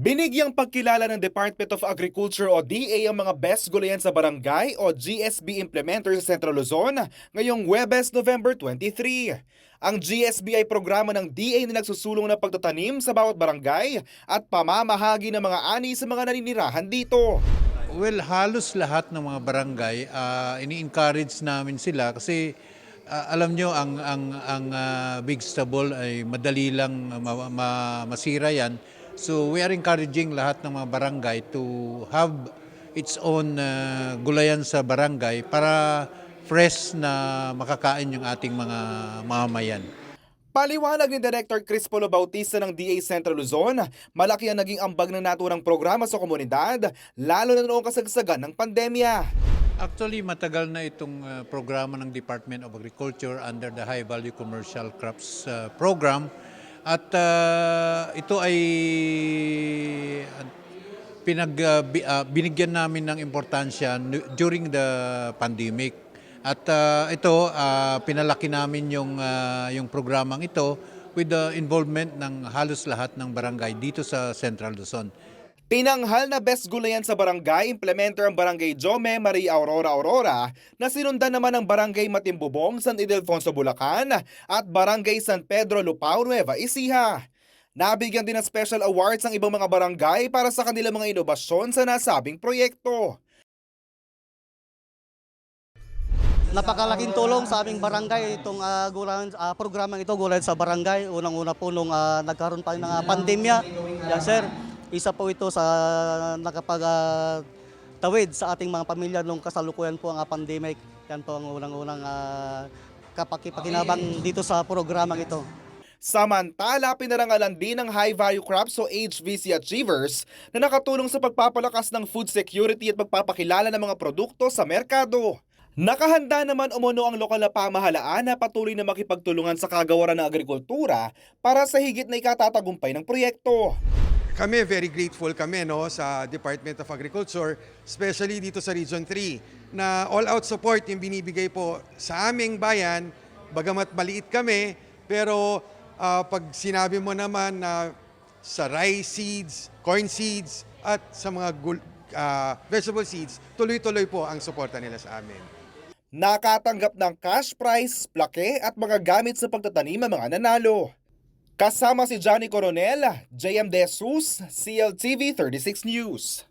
Binigyang pagkilala ng Department of Agriculture o DA ang mga best gulayan sa barangay o GSB implementer sa Central Luzon ngayong Webes, November 23. Ang GSB ay programa ng DA na nagsusulong ng pagtatanim sa bawat barangay at pamamahagi ng mga ani sa mga naninirahan dito. Well, halos lahat ng mga barangay, ah, ini-encourage namin sila kasi ah, alam nyo, ang, ang, ang ah, big stubble ay madali lang ma- ma- masira yan. So we are encouraging lahat ng mga barangay to have its own ah, gulayan sa barangay para fresh na makakain yung ating mga mamamayan. Paliwanag ni Director Chris Polo Bautista ng DA Central Luzon, malaki ang naging ambag ng naturang programa sa komunidad, lalo na noong kasagsagan ng pandemya. Actually, matagal na itong uh, programa ng Department of Agriculture under the High Value Commercial Crops uh, Program. At uh, ito ay uh, pinag, uh, bi- binigyan namin ng importansya during the pandemic. At uh, ito, uh, pinalaki namin yung, uh, yung programang ito with the involvement ng halos lahat ng barangay dito sa Central Luzon. Pinanghal na best gulayan sa barangay, implementer ang barangay Jome Maria Aurora Aurora na sinundan naman ng barangay Matimbubong, San Ildefonso, Bulacan at barangay San Pedro Lupao, Nueva Ecija. Nabigyan din ng special awards ang ibang mga barangay para sa kanilang mga inobasyon sa nasabing proyekto. Napakalaking tulong sa aming barangay itong uh, gulayan, ah, programang ito, Gulayan sa Barangay. Unang-una po nung ah, nagkaroon pa ng ah, pandemya. Yan sir, isa po ito sa nakapag ah, tawid sa ating mga pamilya nung kasalukuyan po ang ah, pandemic. Yan po ang unang-unang uh, kapakipakinabang dito sa programang ito. Samantala, pinarangalan din ng High Value Crops o HVC Achievers na nakatulong sa pagpapalakas ng food security at pagpapakilala ng mga produkto sa merkado. Nakahanda naman umuno ang lokal na pamahalaan na patuloy na makipagtulungan sa kagawaran ng agrikultura para sa higit na ikatatagumpay ng proyekto. Kami very grateful kami no sa Department of Agriculture, especially dito sa Region 3 na all-out support yung binibigay po sa aming bayan bagamat maliit kami pero ah, pag sinabi mo naman na sa rice seeds, corn seeds at sa mga ah, vegetable seeds, tuloy-tuloy po ang suporta nila sa amin. Nakatanggap ng cash prize, plake at mga gamit sa pagtatanim ang mga nanalo. Kasama si Johnny Coronel, JM De Jesus, CLTV 36 News.